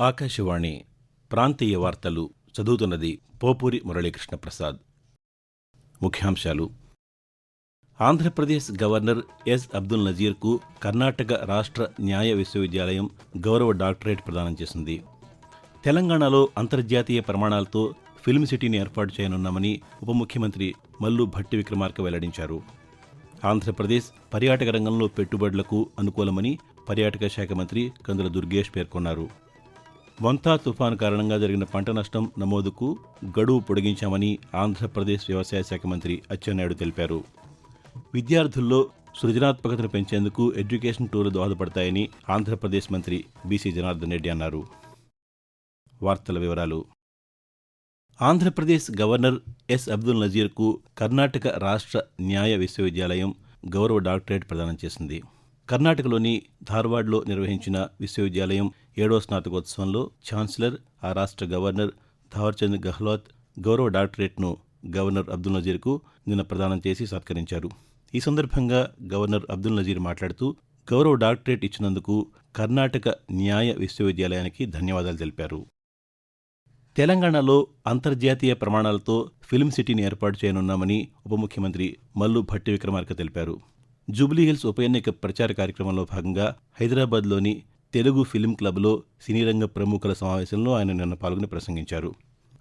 ఆకాశవాణి ప్రాంతీయ వార్తలు చదువుతున్నది పోపూరి మురళీకృష్ణ ప్రసాద్ ముఖ్యాంశాలు. Andhra Pradesh governor S. Abdul నజీర్కు కర్ణాటక రాష్ట్ర న్యాయ విశ్వవిద్యాలయం గౌరవ డాక్టరేట్ ప్రదానం చేసింది. తెలంగాణలో అంతర్జాతీయ ప్రమాణాలతో ఫిల్మ్ సిటీని ఏర్పాటు చేయనున్నామని ఉప ముఖ్యమంత్రి మల్లు భట్టి విక్రమార్క వెల్లడించారు. ఆంధ్రప్రదేశ్ పర్యాటక రంగంలో పెట్టుబడులకు అనుకూలమని పర్యాటక శాఖ మంత్రి కందుల దుర్గేష్ పేర్కొన్నారు. వంతా తుఫాను కారణంగా జరిగిన పంట నష్టం నమోదుకు గడువు పొడిగించామని ఆంధ్రప్రదేశ్ వ్యవసాయ శాఖ మంత్రి అచ్చెన్నాయుడు తెలిపారు. విద్యార్థుల్లో సృజనాత్మకతను పెంచేందుకు ఎడ్యుకేషన్ టూర్లు దోహదపడతాయని ఆంధ్రప్రదేశ్ మంత్రి బీసీ జనార్దన్ రెడ్డి అన్నారు. వార్తల వివరాలు. ఆంధ్రప్రదేశ్ గవర్నర్ ఎస్ అబ్దుల్ నజీర్కు కర్ణాటక రాష్ట్ర న్యాయ విశ్వవిద్యాలయం గౌరవ డాక్టరేట్ ప్రదానం చేసింది. కర్ణాటకలోని ధార్వాడ్లో నిర్వహించిన విశ్వవిద్యాలయం ఏడో స్నాతకోత్సవంలో ఛాన్సలర్ ఆ రాష్ట్ర గవర్నర్ థావర్చంద్ గెహ్లోత్ గౌరవ డాక్టరేట్ను గవర్నర్ అబ్దుల్ నజీర్కు నిన్న ప్రదానం చేసి సత్కరించారు. ఈ సందర్భంగా గవర్నర్ అబ్దుల్ నజీర్ మాట్లాడుతూ గౌరవ డాక్టరేట్ ఇచ్చినందుకు కర్ణాటక న్యాయ విశ్వవిద్యాలయానికి ధన్యవాదాలు తెలిపారు. తెలంగాణలో అంతర్జాతీయ ప్రమాణాలతో ఫిల్మ్ సిటీని ఏర్పాటు చేయనున్నామని ఉప ముఖ్యమంత్రి మల్లు భట్టి విక్రమార్క తెలిపారు. జూబ్లీహిల్స్ ఉప ఎన్నిక ప్రచార కార్యక్రమంలో భాగంగా హైదరాబాద్లోని తెలుగు ఫిల్మ్ క్లబ్లో సినీరంగ ప్రముఖుల సమావేశంలో ఆయన నిన్న పాల్గొని ప్రసంగించారు.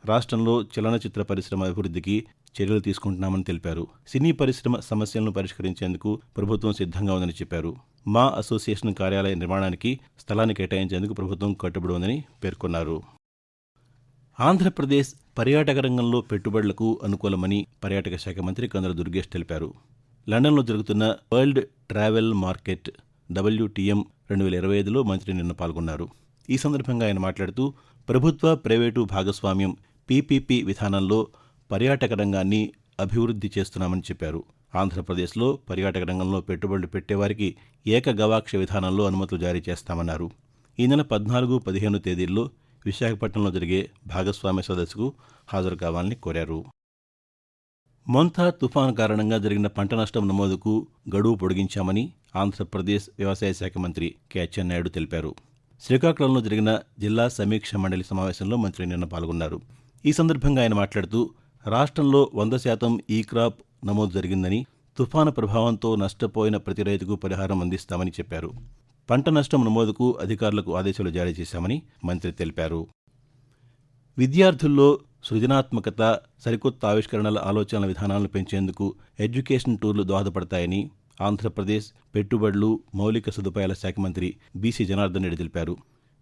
రాష్ట్రంలో చలనచిత్ర పరిశ్రమ అభివృద్ధికి చర్యలు తీసుకుంటున్నామని తెలిపారు. సినీ పరిశ్రమ సమస్యలను పరిష్కరించేందుకు ప్రభుత్వం సిద్ధంగా ఉందని చెప్పారు. మా అసోసియేషన్ కార్యాలయ నిర్మాణానికి స్థలాన్ని కేటాయించేందుకు ప్రభుత్వం కట్టుబడి ఉందని పేర్కొన్నారు. ఆంధ్రప్రదేశ్ పర్యాటక రంగంలో పెట్టుబడులకు అనుకూలమని పర్యాటక శాఖ మంత్రి కందుల దుర్గేష్ తెలిపారు. లండన్లో జరుగుతున్న వరల్డ్ ట్రావెల్ మార్కెట్ డబ్ల్యూటీఎం రెండు వేల ఇరవై ఐదులో మంత్రి నిన్న పాల్గొన్నారు. ఈ సందర్భంగా ఆయన మాట్లాడుతూ ప్రభుత్వ ప్రైవేటు భాగస్వామ్యం పీపీపీ విధానంలో పర్యాటక రంగాన్ని అభివృద్ధి చేస్తున్నామని చెప్పారు. ఆంధ్రప్రదేశ్లో పర్యాటక రంగంలో పెట్టుబడులు పెట్టేవారికి ఏక గవాక్ష విధానంలో అనుమతులు జారీ చేస్తామన్నారు. ఈ నెల పద్నాలుగు పదిహేను తేదీల్లో విశాఖపట్నంలో జరిగే భాగస్వామ్య సదస్సుకు హాజరు కావాలని కోరారు. మొంతా తుఫాను కారణంగా జరిగిన పంట నష్టం నమోదుకు గడువు పొడిగించామని ఆంధ్రప్రదేశ్ వ్యవసాయ శాఖ మంత్రి కె అచ్చెన్నాయుడు తెలిపారు. శ్రీకాకుళంలో జరిగిన జిల్లా సమీక్ష మండలి సమావేశంలో మంత్రి నిన్న పాల్గొన్నారు. ఈ సందర్భంగా ఆయన మాట్లాడుతూ రాష్ట్రంలో వంద శాతం ఈ క్రాప్ నమోదు జరిగిందని తుఫాను ప్రభావంతో నష్టపోయిన ప్రతి రైతుకు పరిహారం అందిస్తామని చెప్పారు. పంట నష్టం నమోదుకు అధికారులకు ఆదేశాలు జారీ చేశామని మంత్రి తెలిపారు. విద్యార్థుల్లో సృజనాత్మకత సరికొత్త ఆవిష్కరణల ఆలోచనల విధానాలను పెంచేందుకు ఎడ్యుకేషన్ టూర్లు దోహదపడతాయని ఆంధ్రప్రదేశ్ పెట్టుబడులు మౌలిక సదుపాయాల శాఖ మంత్రి బీసీ జనార్దన్ రెడ్డి తెలిపారు.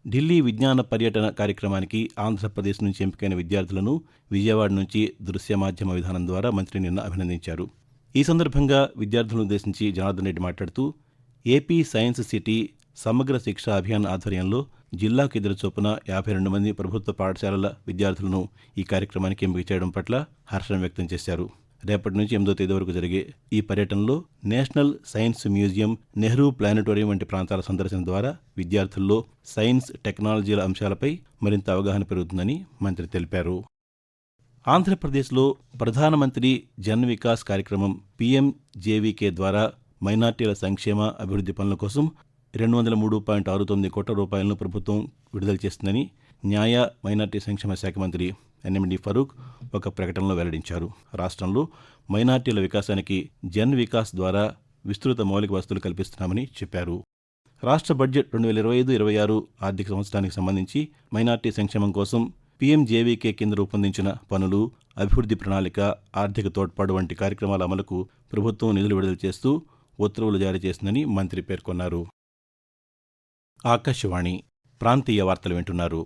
ఢిల్లీ విజ్ఞాన పర్యటన కార్యక్రమానికి ఆంధ్రప్రదేశ్ నుంచి ఎంపికైన విద్యార్థులను విజయవాడ నుంచి దృశ్య మాధ్యమ విధానం ద్వారా మంత్రి నిన్న అభినందించారు. ఈ సందర్భంగా విద్యార్థులను ఉద్దేశించి జనార్దన్ రెడ్డి మాట్లాడుతూ ఏపీ సైన్స్ సిటీ సమగ్ర శిక్ష అభియాన్ ఆధ్వర్యంలో జిల్లాకు ఇద్దరు చొప్పున యాభై రెండు మంది ప్రభుత్వ పాఠశాలల విద్యార్థులను ఈ కార్యక్రమానికి ఎంపిక చేయడం పట్ల హర్షం వ్యక్తం చేశారు. రేపటి నుంచి ఎనిమిదో తేదీ వరకు జరిగే ఈ పర్యటనలో national science museum Nehru planetarium వంటి ప్రాంతాల సందర్శన ద్వారా విద్యార్థుల్లో సైన్స్ టెక్నాలజీల అంశాలపై మరింత అవగాహన పెరుగుతుందని మంత్రి తెలిపారు. ఆంధ్రప్రదేశ్లో ప్రధానమంత్రి జన్ వికాస్ కార్యక్రమం పీఎంజేవీకే ద్వారా మైనార్టీల సంక్షేమ అభివృద్ధి పనుల కోసం రెండు వందల మూడు పాయింట్ ఆరు తొమ్మిది కోట్ల రూపాయలను ప్రభుత్వం విడుదల చేస్తుందని న్యాయ మైనార్టీ సంక్షేమ శాఖ మంత్రి ఎన్ఎండి ఫరూక్ ఒక ప్రకటనలో వెల్లడించారు. రాష్ట్రంలో మైనార్టీల వికాసానికి జన్ వికాస్ ద్వారా విస్తృత మౌలిక వసతులు కల్పిస్తున్నామని చెప్పారు. రాష్ట్ర బడ్జెట్ రెండు వేల ఇరవై ఐదు ఇరవై ఆరు ఆర్థిక సంవత్సరానికి సంబంధించి మైనార్టీ సంక్షేమం కోసం పీఎంజేవీకే కింద రూపొందించిన పనులు అభివృద్ధి ప్రణాళిక ఆర్థిక తోడ్పాటు వంటి కార్యక్రమాల అమలుకు ప్రభుత్వం నిధులు విడుదల చేస్తూ ఉత్తర్వులు జారీ చేసిందని మంత్రి పేర్కొన్నారు. ఆకాశవాణి ప్రాంతీయ వార్తలు వింటున్నారు.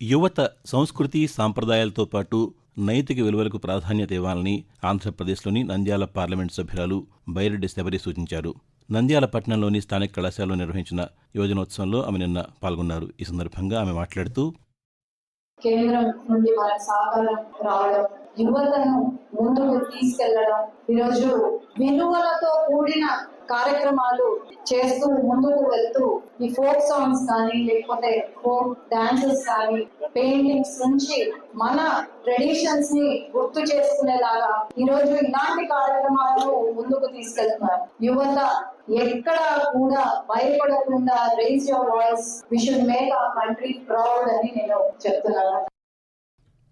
యువత సంస్కృతి సాంప్రదాయాలతో పాటు నైతిక విలువలకు ప్రాధాన్యత ఇవ్వాలని ఆంధ్రప్రదేశ్లోని నంద్యాల పార్లమెంట్ సభ్యురాలు బైరెడ్డి శబరి సూచించారు. నంద్యాల పట్టణంలోని స్థానిక కళాశాలలో నిర్వహించిన యువజనోత్సవంలో ఆమె నిన్న పాల్గొన్నారు. ఈ సందర్భంగా ఆమె మాట్లాడుతూ కేంద్రం నుండి మన సహకారం రావడం యువతను ముందుకు తీసుకెళ్ళడం ఈరోజు విలువలతో కూడిన కార్యక్రమాలు చేస్తూ ముందుకు వెళ్తూ ఈ ఫోక్ సాంగ్స్ కానీ లేకపోతే ఫోక్ డాన్సెస్ కానీ పెయింటింగ్స్ నుంచి మన ట్రెడిషన్స్ని గుర్తు చేసుకునేలాగా ఈరోజు ఇలాంటి కార్యక్రమాలను ముందుకు తీసుకెళ్తున్నారు. యువత ఎక్కడ కూడా భయపడకుండా raise your voice we should make a country proud అని నేను చెప్తున్నాను.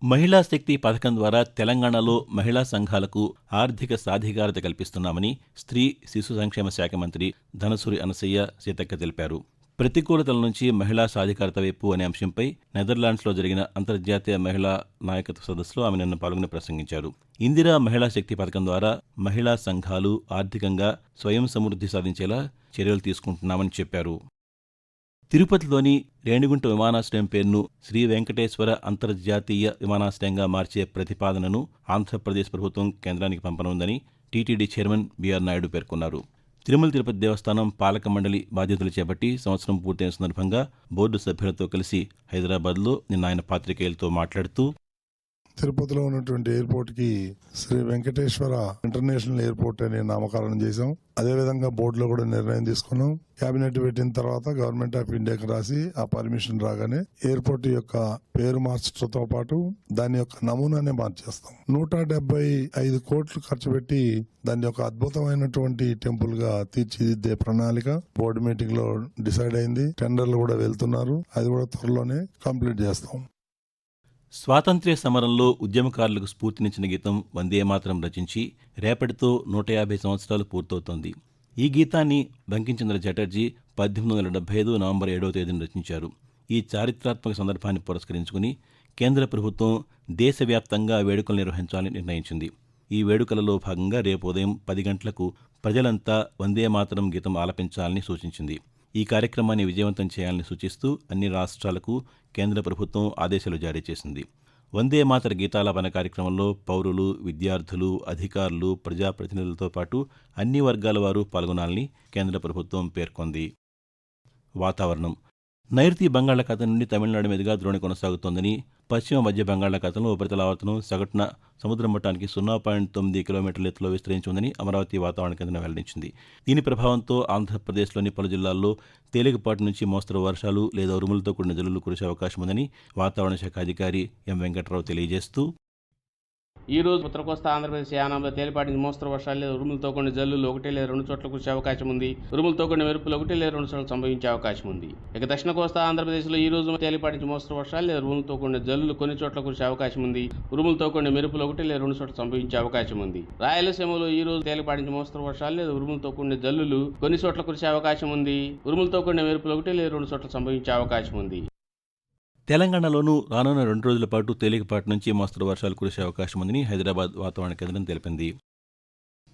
మహిళా శక్తి పథకం ద్వారా తెలంగాణలో మహిళా సంఘాలకు ఆర్థిక సాధికారత కల్పిస్తున్నామని స్త్రీ శిశు సంక్షేమ శాఖ మంత్రి ధనసూరి అనసయ్య సీతక్క తెలిపారు. ప్రతికూలతల నుంచి మహిళా సాధికారత వైపు అనే అంశంపై నెదర్లాండ్స్లో జరిగిన అంతర్జాతీయ మహిళా నాయకత్వ సదస్సులో ఆమె నిన్న పాల్గొని ప్రసంగించారు. ఇందిరా మహిళా శక్తి పథకం ద్వారా మహిళా సంఘాలు ఆర్థికంగా స్వయం సమృద్ధి సాధించేలా చర్యలు తీసుకుంటున్నామని చెప్పారు. తిరుపతిలోని రేణిగుంట విమానాశ్రయం పేరును శ్రీ వెంకటేశ్వర అంతర్జాతీయ విమానాశ్రయంగా మార్చే ప్రతిపాదనను ఆంధ్రప్రదేశ్ ప్రభుత్వం కేంద్రానికి పంపనుందని TTD chairman B R Naidu పేర్కొన్నారు. తిరుమల తిరుపతి దేవస్థానం పాలక మండలి బాధ్యతలు చేపట్టి సంవత్సరం పూర్తయిన సందర్భంగా బోర్డు సభ్యులతో కలిసి హైదరాబాద్లో నిన్న ఆయన పాత్రికేయులతో మాట్లాడుతూ తిరుపతిలో ఉన్నటువంటి ఎయిర్పోర్ట్కి శ్రీ వెంకటేశ్వర ఇంటర్నేషనల్ ఎయిర్పోర్ట్ అనే నామకరణం చేశాం. అదే విధంగా బోర్డులో కూడా నిర్ణయం తీసుకున్నాం. కేబినెట్ పెట్టిన తర్వాత గవర్నమెంట్ ఆఫ్ ఇండియాకి రాసి ఆ పర్మిషన్ రాగానే ఎయిర్పోర్ట్ యొక్క పేరు మార్చడంతో పాటు దాని యొక్క నమూనానే మార్చేస్తాం. నూట డెబ్బై ఐదు కోట్లు ఖర్చు పెట్టి దాని యొక్క అద్భుతమైనటువంటి టెంపుల్గా తీర్చిదిద్దే ప్రణాళిక బోర్డు మీటింగ్లో డిసైడ్ అయింది. టెండర్లు కూడా వెళ్తున్నారు. అది కూడా త్వరలోనే కంప్లీట్ చేస్తాం. స్వాతంత్ర్య సమరంలో ఉద్యమకారులకు స్ఫూర్తినిచ్చిన గీతం వందే మాత్రం రచించి రేపటితో నూట యాభై సంవత్సరాలు పూర్తవుతోంది. ఈ గీతాన్ని బంకించంద్ర చటర్జీ పద్దెనిమిది వందల డెబ్బై ఐదు నవంబర్ ఏడవ తేదీన రచించారు. ఈ చారిత్రాత్మక సందర్భాన్ని పురస్కరించుకుని కేంద్ర ప్రభుత్వం దేశవ్యాప్తంగా వేడుకలు నిర్వహించాలని నిర్ణయించింది. ఈ వేడుకలలో భాగంగా రేపు ఉదయం పది గంటలకు ప్రజలంతా వందే మాతరం గీతం ఆలపించాలని సూచించింది. ఈ కార్యక్రమాన్ని విజయవంతం చేయాలని సూచిస్తూ అన్ని రాష్ట్రాలకు కేంద్ర ప్రభుత్వం ఆదేశాలు జారీ చేసింది. వందే మాతర గీతాలాపన కార్యక్రమంలో పౌరులు విద్యార్థులు అధికారులు ప్రజాప్రతినిధులతో పాటు అన్ని వర్గాల వారు పాల్గొనాలని కేంద్ర ప్రభుత్వం పేర్కొంది. వాతావరణం నైరుతి బంగాళాఖాతం నుండి తమిళనాడు మీదుగా ద్రోణి కొనసాగుతోందని పశ్చిమ మధ్య బంగాళాఖాతంలో ఉపరితల ఆవర్తనం సగటున సముద్ర మట్టానికి సున్నా పాయింట్ తొమ్మిది కిలోమీటర్ల ఎత్తులో విస్తరించి ఉందని అమరావతి వాతావరణ కేంద్రం వెల్లడించింది. దీని ప్రభావంతో ఆంధ్రప్రదేశ్లోని పలు జిల్లాల్లో తేలికపాటి నుంచి మోస్తరు వర్షాలు లేదా ఉరుములతో కూడిన జల్లులు కురిసే అవకాశం ఉందని వాతావరణ శాఖ అధికారి ఎం వెంకట్రావు తెలియజేస్తూ ఈ రోజు ఉత్తర కోస్తా ఆంధ్రప్రదేశ్ యానంలో తేలిపాటి మోస్తరు వర్షాలు లేదా ఉరుములతో కొన్ని జల్లులు ఒకటి లేదా రెండు చోట్ల కురిసే అవకాశం ఉంది. ఉరుములతో కొన్ని మెరుపులు ఒకటి లేదా రెండు చోట్ల సంభవించే అవకాశం ఉంది. ఇక దక్షిణ కోస్తా ఆంధ్రప్రదేశ్లో ఈ రోజు తేలిపాటి మోస్తరు వర్షాలు లేదా ఉరుములతో కొన్ని జల్లులు కొన్ని చోట్ల కురిసే అవకాశం ఉంది. ఉరుములతో కొన్ని మెరుపులు ఒకటి లేదా రెండు చోట్ల సంభవించే అవకాశం ఉంది. రాయలసీమలో ఈ రోజు తేలిపాటి మోస్తరు వర్షాలు లేదా ఉరుములతో కొన్ని జల్లులు కొన్ని చోట్ల కురిసే అవకాశం ఉంది. ఉరుములతో కొన్ని మెరుపులు ఒకటి లేదా రెండు చోట్ల సంభవించే అవకాశం ఉంది. తెలంగాణలోనూ రానున్న రెండు రోజుల పాటు తేలికపాటి నుంచి మోస్తరు వర్షాలు కురిసే అవకాశం ఉందని హైదరాబాద్ వాతావరణ కేంద్రం తెలిపింది.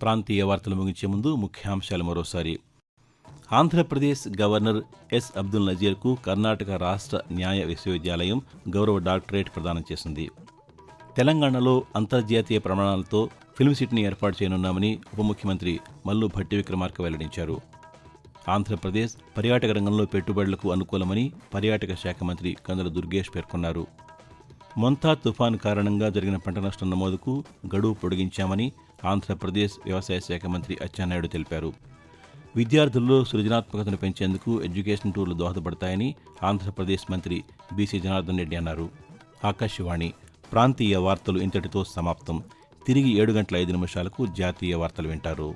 ప్రాంతీయ వార్తలు ముగించే ముందు ముఖ్యాంశాలు మరోసారి. ఆంధ్రప్రదేశ్ గవర్నర్ ఎస్ అబ్దుల్ నజీర్కు కర్ణాటక రాష్ట్ర న్యాయ విశ్వవిద్యాలయం గౌరవ డాక్టరేట్ ప్రదానం చేసింది. తెలంగాణలో అంతర్జాతీయ ప్రమాణాలతో ఫిల్మ్ సిటీని ఏర్పాటు చేయనున్నామని ఉప ముఖ్యమంత్రి మల్లు భట్టి విక్రమార్క వెల్లడించారు. ఆంధ్రప్రదేశ్ పర్యాటక రంగంలో పెట్టుబడులకు అనుకూలమని పర్యాటక శాఖ మంత్రి కందుల దుర్గేష్ పేర్కొన్నారు. మొంతా తుఫాన్ కారణంగా జరిగిన పంట నష్టం నమోదుకు గడువు పొడిగించామని ఆంధ్రప్రదేశ్ వ్యవసాయ శాఖ మంత్రి అచ్చెన్నాయుడు తెలిపారు. విద్యార్థుల్లో సృజనాత్మకతను పెంచేందుకు ఎడ్యుకేషన్ టూర్లు దోహదపడతాయని ఆంధ్రప్రదేశ్ మంత్రి బీసీ జనార్దన్ రెడ్డి అన్నారు. ఆకాశవాణి ప్రాంతీయ వార్తలు ఇంతటితో సమాప్తం. తిరిగి ఏడు గంటల ఐదు నిమిషాలకు జాతీయ వార్తలు వింటారు.